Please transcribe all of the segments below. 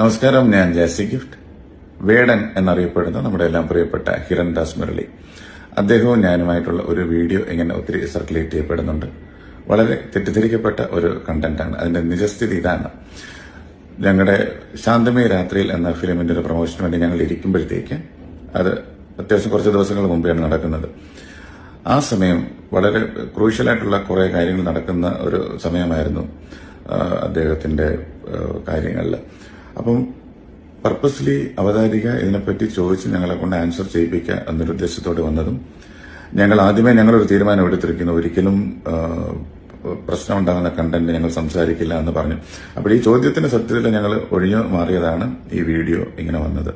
നമസ്കാരം ഞാൻ ജാസി ഗിഫ്റ്റ്. വേടൻ എന്നറിയപ്പെടുന്ന നമ്മുടെ എല്ലാം പ്രിയപ്പെട്ട ഹിരൺ ദാസ് മുരളി. അദ്ദേഹവും ഞാനുമായിട്ടുള്ള ഒരു വീഡിയോ ഇങ്ങനെ ഒത്തിരി സർക്കുലേറ്റ് ചെയ്യപ്പെടുന്നുണ്ട്. വളരെ തെറ്റിദ്ധരിക്കപ്പെട്ട ഒരു കണ്ടന്റാണ് അതിന്റെ നിജസ്ഥിതി ഇതാണ്. ഞങ്ങളുടെ ശാന്തമയ രാത്രിയിൽ എന്ന ഫിലിമിന്റെ ഒരു പ്രൊമോഷന് വേണ്ടി ഞങ്ങൾ ഇരിക്കുമ്പോഴത്തേക്ക് അത് അത്യാവശ്യം കുറച്ച് ദിവസങ്ങൾ മുമ്പെയാണ് നടക്കുന്നത്. ആ സമയം വളരെ ക്രൂഷ്യലായിട്ടുള്ള കുറെ കാര്യങ്ങൾ നടക്കുന്ന ഒരു സമയമായിരുന്നു അദ്ദേഹത്തിന്റെ കാര്യങ്ങളിൽ അപ്പം പർപ്പസ്ലി അവതാരിക ഇതിനെപ്പറ്റി ചോദിച്ച് ഞങ്ങളെ കൊണ്ട് ആൻസർ ചെയ്യിപ്പിക്കുക എന്നൊരു ഉദ്ദേശത്തോടെ വന്നതും ഞങ്ങൾ ആദ്യമേ ഞങ്ങളൊരു തീരുമാനം എടുത്തിരിക്കുന്നു. ഒരിക്കലും പ്രശ്നം ഉണ്ടാകുന്ന കണ്ടന്റ് ഞങ്ങൾ സംസാരിക്കില്ല എന്ന് പറഞ്ഞു. അപ്പോൾ ഈ ചോദ്യത്തിന്റെ സത്യത്തിൽ ഞങ്ങൾ ഒഴിഞ്ഞു മാറിയതാണ് ഈ വീഡിയോ ഇങ്ങനെ വന്നത്.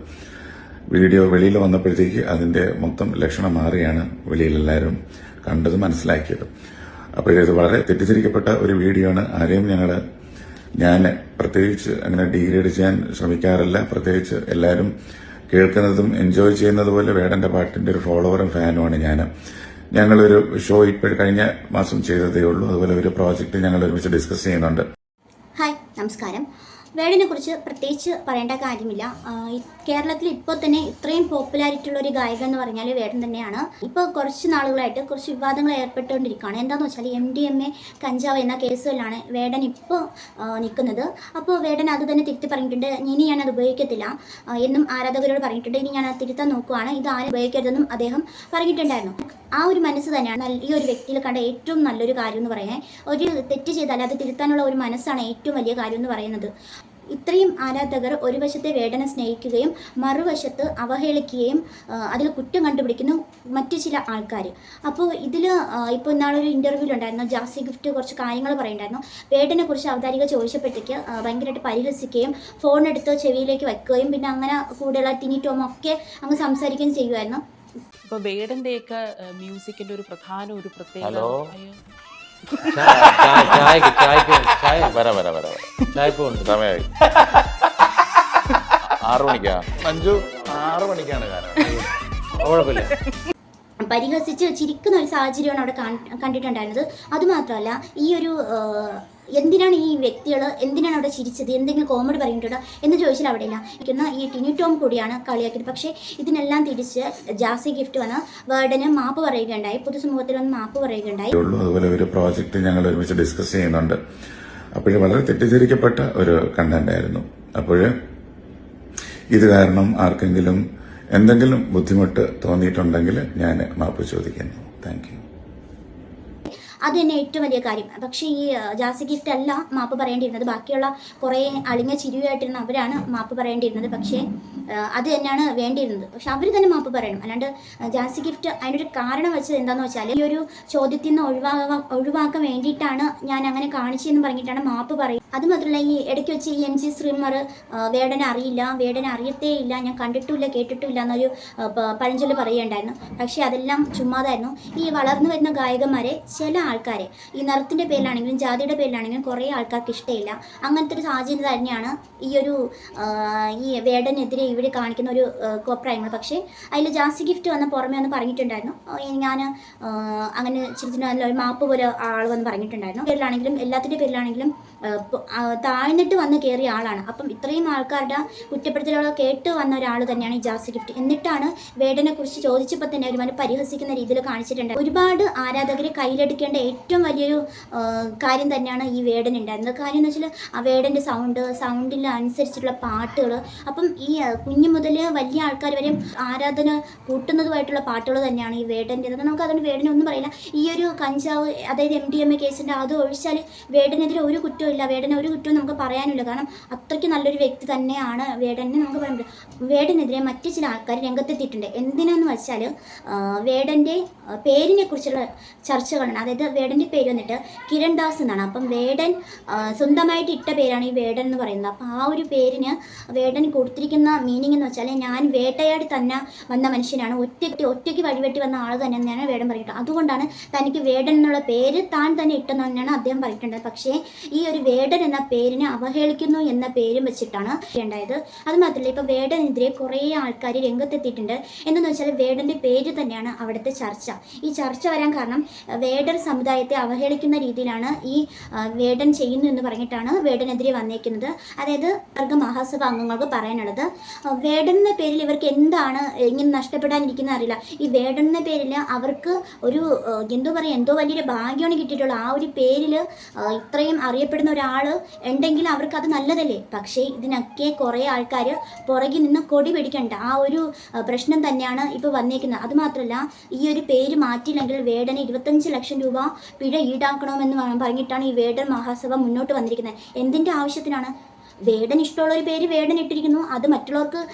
വീഡിയോ വെളിയിൽ വന്നപ്പോഴത്തേക്ക് അതിന്റെ മൊത്തം ലക്ഷണം മാറിയാണ് വെളിയിൽ എല്ലാവരും കണ്ടത് മനസ്സിലാക്കിയത്. അപ്പോഴത് വളരെ തെറ്റിദ്ധരിക്കപ്പെട്ട ഒരു വീഡിയോ ആണ്. ആരെയും ഞങ്ങൾ ഞാൻ പ്രത്യേകിച്ച് അങ്ങനെ ഡീഗ്രേഡ് ചെയ്യാൻ ശ്രമിക്കാറില്ല. പ്രത്യേകിച്ച് എല്ലാവരും കേൾക്കുന്നതും എൻജോയ് ചെയ്യുന്നത് പോലെ വേടന്റെ പാട്ടിന്റെ ഒരു ഫോളോവറും ഫാനുമാണ് ഞാൻ ഞങ്ങളൊരു ഷോ ഇപ്പോൾ കഴിഞ്ഞ മാസം ചെയ്തതേ ഉള്ളൂ. അതുപോലെ ഒരു പ്രോജക്റ്റ് ഞങ്ങൾ ഒരുമിച്ച് ഡിസ്കസ് ചെയ്യുന്നുണ്ട്. ഹായ് നമസ്കാരം. വേടിനെ കുറിച്ച് പ്രത്യേകിച്ച് പറയേണ്ട കാര്യമില്ല. കേരളത്തിൽ ഇപ്പോൾ തന്നെ ഇത്രയും പോപ്പുലാരിറ്റി ഉള്ള ഒരു ഗായകൻ എന്ന് പറഞ്ഞാൽ വേടൻ തന്നെയാണ്. ഇപ്പോൾ കുറച്ച് നാളുകളായിട്ട് കുറച്ച് വിവാദങ്ങൾ ഏർപ്പെട്ടുകൊണ്ടിരിക്കുകയാണ്. എന്താണെന്ന് വെച്ചാൽ എം ഡി എം എ കഞ്ചാവ് എന്ന കേസുകളിലാണ് വേടൻ ഇപ്പോൾ നിൽക്കുന്നത്. അപ്പോൾ വേടൻ അത് തന്നെ തിരുത്തി പറഞ്ഞിട്ടുണ്ട് ഇനി ഞാൻ അത് ഉപയോഗിക്കത്തില്ല എന്നും ആരാധകരോട് പറഞ്ഞിട്ടുണ്ട്. ഇനി ഞാൻ അത് തിരുത്താൻ നോക്കുവാണ് ഇത് ആരും ഉപയോഗിക്കരുതെന്നും അദ്ദേഹം പറഞ്ഞിട്ടുണ്ടായിരുന്നു. ആ ഒരു മനസ്സ് തന്നെയാണ് ഈ ഒരു വ്യക്തിയിൽ കണ്ട ഏറ്റവും നല്ലൊരു കാര്യം എന്ന് പറയാൻ ഒരു തെറ്റ് ചെയ്താൽ അത് തിരുത്താനുള്ള ഒരു മനസ്സാണ് ഏറ്റവും വലിയ കാര്യം എന്ന് പറയുന്നത്. ഇത്രയും ആരാധകർ ഒരു വശത്തെ വേടനെ സ്നേഹിക്കുകയും മറുവശത്ത് അവഹേളിക്കുകയും അതിൽ കുറ്റം കണ്ടുപിടിക്കുന്നു മറ്റു ചില ആൾക്കാർ അപ്പോൾ ഇതിൽ ഇപ്പോൾ ഇന്നാളൊരു ഇന്റർവ്യൂവിലുണ്ടായിരുന്നു ജാസി ഗിഫ്റ്റ് കുറച്ച് കാര്യങ്ങൾ പറയുന്നുണ്ടായിരുന്നു. വേടനെ കുറിച്ച് അവതാരിക ചോദിച്ചപ്പോഴത്തേക്ക് ഭയങ്കരമായിട്ട് പരിഹസിക്കുകയും ഫോൺ എടുത്ത് ചെവിയിലേക്ക് വെക്കുകയും പിന്നെ അങ്ങനെ കൂടെയുള്ള തിനിറ്റോമോ ടോം ഒക്കെ അങ്ങ് സംസാരിക്കുകയും ചെയ്യുമായിരുന്നു. ഇപ്പൊ വേടന്റെയൊക്കെ മ്യൂസിക്കിന്റെ ഒരു പ്രധാന ഒരു പ്രത്യേകത ചായക്ക് ചായക്ക് ചായ വര വര വര ചായപ്പ് ഉണ്ട് സമയമായി ആറു മണിക്കാ അഞ്ചു ആറു മണിക്കാണ് കാരണം കുഴപ്പമില്ല പരിഹസിച്ച് ചിരിക്കുന്ന ഒരു സാഹചര്യമാണ് അവിടെ കണ്ടിട്ടുണ്ടായിരുന്നത്. അതുമാത്രമല്ല ഈ ഒരു എന്തിനാണ് ഈ വ്യക്തികൾ എന്തിനാണ് അവിടെ ചിരിച്ചത് എന്തെങ്കിലും കോമഡി പറഞ്ഞിട്ടുണ്ടോ എന്ന് ചോദിച്ചാൽ അവിടെ ഇല്ല. ഇരിക്കുന്ന ഈ ടിനി ടോം കൂടിയാണ് കളിയാക്കിയത്. പക്ഷേ ഇതിനെല്ലാം തിരിച്ച് ജാസി ഗിഫ്റ്റ് വന്ന് വേർഡന് മാപ്പ് പറയുകയുണ്ടായി. പൊതുസമൂഹത്തിൽ വന്ന് മാപ്പ് പറയുകയുണ്ടായി. അതുപോലെ ഒരു പ്രോജക്റ്റ് ഞങ്ങൾ ഒരുമിച്ച് ഡിസ്കസ് ചെയ്യുന്നുണ്ട്. അപ്പോൾ വളരെ തെറ്റിദ്ധരിക്കപ്പെട്ട ഒരു കണ്ടന്റ് ആയിരുന്നു. അപ്പോൾ ഇത് കാരണം ആർക്കെങ്കിലും എന്തെങ്കിലും ബുദ്ധിമുട്ട് തോന്നിയിട്ടുണ്ടെങ്കിൽ ഞാൻ മാപ്പ് ചോദിക്കുന്നു. താങ്ക് യു അത് തന്നെ ഏറ്റവും വലിയ കാര്യം. പക്ഷേ ഈ ജാസി ഗിഫ്റ്റ് അല്ല മാപ്പ് പറയേണ്ടിയിരുന്നത്. ബാക്കിയുള്ള കുറേ അളിഞ്ഞ ചിരിയായിട്ടിരുന്ന അവരാണ് മാപ്പ് പറയേണ്ടിയിരുന്നത്. പക്ഷേ അത് തന്നെയാണ് വേണ്ടിയിരുന്നത്. പക്ഷെ അവർ തന്നെ മാപ്പ് പറയണം. അല്ലാണ്ട് ജാസി ഗിഫ്റ്റ് അതിനൊരു കാരണം വെച്ചത് എന്താണെന്ന് വെച്ചാൽ ഈ ഒരു ചോദ്യത്തിൽ നിന്ന് ഒഴിവാക്കാൻ ഒഴിവാക്കാൻ വേണ്ടിയിട്ടാണ് ഞാൻ അങ്ങനെ കാണിച്ചതെന്ന് പറഞ്ഞിട്ടാണ് മാപ്പ് പറയും അത് മാത്രമല്ല ഈ ഇടയ്ക്ക് വെച്ച് ഈ എം ജി ശ്രീമർ വേടനെ അറിയില്ല വേടനെ അറിയത്തേ ഇല്ല ഞാൻ കണ്ടിട്ടില്ല കേട്ടിട്ടില്ല എന്നൊരു പഴഞ്ചൊല്ല് പറയുകയുണ്ടായിരുന്നു. പക്ഷേ അതെല്ലാം ചുമ്മാതായിരുന്നു. ഈ വളർന്നു വരുന്ന ഗായകന്മാരെ ചില ആൾക്കാരെ ഈ നിറത്തിന്റെ പേരിലാണെങ്കിലും ജാതിയുടെ പേരിലാണെങ്കിലും കുറേ ആൾക്കാർക്ക് ഇഷ്ടമില്ല. അങ്ങനത്തെ ഒരു സാഹചര്യം തന്നെയാണ് ഈ ഒരു ഈ വേടനെതിരെ ഇവിടെ കാണിക്കുന്ന ഒരു കോപ്രായങ്ങൾ. പക്ഷേ അതിൽ ജാസി ഗിഫ്റ്റ് വന്ന പുറമേ ഒന്ന് പറഞ്ഞിട്ടുണ്ടായിരുന്നു. ഞാൻ അങ്ങനെ ചിരിച്ചിട്ട് ഒരു മാപ്പ് പോലെ ആൾ വന്ന് പറഞ്ഞിട്ടുണ്ടായിരുന്നു. പേരിലാണെങ്കിലും എല്ലാത്തിന്റെ പേരിലാണെങ്കിലും താഴ്ന്നിട്ട് വന്ന് കയറിയ ആളാണ്. അപ്പം ഇത്രയും ആൾക്കാരുടെ കുറ്റപ്പെടുത്തലുകൾ കേട്ട് വന്ന ഒരാൾ തന്നെയാണ് ഈ ജാസി ഗിഫ്റ്റ്. എന്നിട്ടാണ് വേടനെ കുറിച്ച് ചോദിച്ചപ്പോൾ തന്നെ ഒരുപാട് പരിഹസിക്കുന്ന രീതിയിൽ കാണിച്ചിട്ടുണ്ട്. ഒരുപാട് ആരാധകരെ കയ്യിലെടുക്കേണ്ട ഏറ്റവും വലിയൊരു കാര്യം തന്നെയാണ് ഈ വേടൻ ഉണ്ടായിരുന്നത്. കാര്യം എന്ന് വെച്ചാൽ ആ വേടന്റെ സൗണ്ട് സൗണ്ടിൽ അനുസരിച്ചിട്ടുള്ള പാട്ടുകൾ. അപ്പം ഈ കുഞ്ഞു മുതൽ വലിയ ആൾക്കാർ വരെ ആരാധന കൂട്ടുന്നതുമായിട്ടുള്ള പാട്ടുകൾ തന്നെയാണ് ഈ വേടന്റെ നമുക്ക് അതുകൊണ്ട് വേടനെ ഒന്നും പറയില്ല. ഈ ഒരു കഞ്ചാവ് അതായത് എം ഡി എം എ കേസിന്റെ അത് ഒഴിച്ചാൽ വേടനെതിരെ ഒരു കുറ്റവും ഇല്ല വേടനെ ഒരു കുറ്റവും നമുക്ക് പറയാനില്ല. കാരണം അത്രയ്ക്ക് നല്ലൊരു വ്യക്തി തന്നെയാണ് വേടനെ നമുക്ക് പറയാൻ പറ്റും വേടനെതിരെ മറ്റു ചില ആൾക്കാർ രംഗത്തെത്തിയിട്ടുണ്ട്. എന്തിനാന്ന് വെച്ചാൽ വേടന്റെ പേരിനെ കുറിച്ചുള്ള ചർച്ചകളാണ്. അതായത് വേടന്റെ പേര് വന്നിട്ട് കിരൺ ദാസ് എന്നാണ്. അപ്പം വേടൻ സ്വന്തമായിട്ട് ഇട്ട പേരാണ് ഈ വേടൻ എന്ന് പറയുന്നത്. അപ്പം ആ ഒരു പേരിന് വേടൻ കൊടുത്തിരിക്കുന്ന മീനിങ് എന്ന് വെച്ചാൽ ഞാൻ വേട്ടയാടി തന്നെ വന്ന മനുഷ്യനാണ്. ഒറ്റയ്ക്ക് ഒറ്റയ്ക്ക് വഴിവെട്ടി വന്ന ആൾ തന്നെ തന്നെയാണ് വേടൻ പറയുന്നത്. അതുകൊണ്ടാണ് തനിക്ക് വേടൻ എന്നുള്ള പേര് താൻ തന്നെ ഇട്ടെന്ന് തന്നെയാണ് അദ്ദേഹം പറഞ്ഞിട്ടുള്ളത് പക്ഷേ ഈ ഒരു വേടൻ എന്ന പേരിനെ അവഹേളിക്കുന്നു എന്ന പേരും വെച്ചിട്ടാണ് ഉണ്ടായത്. അത് മാത്രമല്ല ഇപ്പൊ വേടനെതിരെ കുറേ ആൾക്കാർ രംഗത്തെത്തിയിട്ടുണ്ട്. എന്തെന്ന് വെച്ചാൽ വേടന്റെ പേര് തന്നെയാണ് അവിടുത്തെ ചർച്ച. ഈ ചർച്ച വരാൻ കാരണം വേടൻ സമുദായത്തെ അവഹേളിക്കുന്ന രീതിയിലാണ് ഈ വേടൻ ചെയ്യുന്നു എന്ന് പറഞ്ഞിട്ടാണ് വേടനെതിരെ വന്നേക്കുന്നത്. അതായത് വർഗ മഹാസഭ അംഗങ്ങൾക്ക് പറയാനുള്ളത് വേടൻ എന്ന പേരിൽ ഇവർക്ക് എന്താണ് ഇങ്ങനെ നഷ്ടപ്പെടാനിരിക്കുന്ന അറിയില്ല. ഈ വേടൻ എന്ന പേരിൽ അവർക്ക് ഒരു എന്തോ പറയുക എന്തോ വലിയൊരു ഭാഗ്യമാണ് കിട്ടിയിട്ടുള്ളത് ആ ഒരു പേരിൽ ഇത്രയും അറിയപ്പെടുന്ന ഒരാൾ ഉണ്ടെങ്കിൽ അവർക്ക് അത് നല്ലതല്ലേ? പക്ഷേ ഇതിനൊക്കെ കുറേ ആൾക്കാർ പുറകിൽ നിന്ന് കൊടി പിടിക്കേണ്ട. ആ ഒരു പ്രശ്നം തന്നെയാണ് ഇപ്പോൾ വന്നേക്കുന്നത്. അതുമാത്രമല്ല ഈ ഒരു പേര് മാറ്റിയില്ലെങ്കിൽ വേടന് ഇരുപത്തഞ്ച് ലക്ഷം രൂപ പിഴ ഈടാക്കണമെന്ന് പറ- പറഞ്ഞിട്ടാണ് ഈ വേടൻ മഹാസഭ മുന്നോട്ട് വന്നിരിക്കുന്നത്. എന്തിന്റെ ആവശ്യത്തിനാണ്? വേടൻ ഇഷ്ടമുള്ള ഒരു പേര് വേടൻ ഇട്ടിരിക്കുന്നു. അത് മറ്റുള്ളവർക്ക്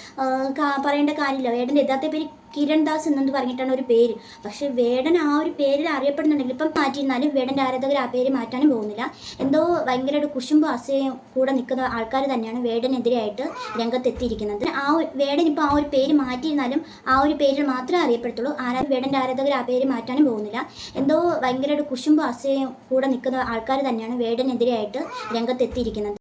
പറയേണ്ട കാര്യമില്ല. വേടന്റെ യഥാർത്ഥ പേര് കിരൺ ദാസ് എന്നു പറഞ്ഞിട്ടാണ് ഒരു പേര്? പക്ഷെ വേടൻ ആ ഒരു പേരിൽ അറിയപ്പെടുന്നുണ്ടെങ്കിൽ ഇപ്പം മാറ്റിയിരുന്നാലും വേടന്റെ ആരാധകർ ആ പേര് മാറ്റാനും പോകുന്നില്ല. എന്തോ ഭയങ്കര ഒരു കുശുമ്പ് അസൂയയും കൂടെ നിൽക്കുന്ന ആൾക്കാർ തന്നെയാണ് വേടനെതിരായിട്ട് രംഗത്തെത്തിയിരിക്കുന്നത്. ആ വേടൻ ഇപ്പോൾ ആ ഒരു പേര് മാറ്റിയിരുന്നാലും ആ ഒരു പേരിൽ മാത്രമേ അറിയപ്പെടുത്തുള്ളൂ. ആരാ വേടന്റെ ആരാധകർ ആ പേര് മാറ്റാനും പോകുന്നില്ല. എന്തോ ഭയങ്കര ഒരു കുശുമ്പ് അസൂയയും കൂടെ നിൽക്കുന്ന ആൾക്കാർ തന്നെയാണ് വേടനെതിരായിട്ട് രംഗത്തെത്തിയിരിക്കുന്നത്.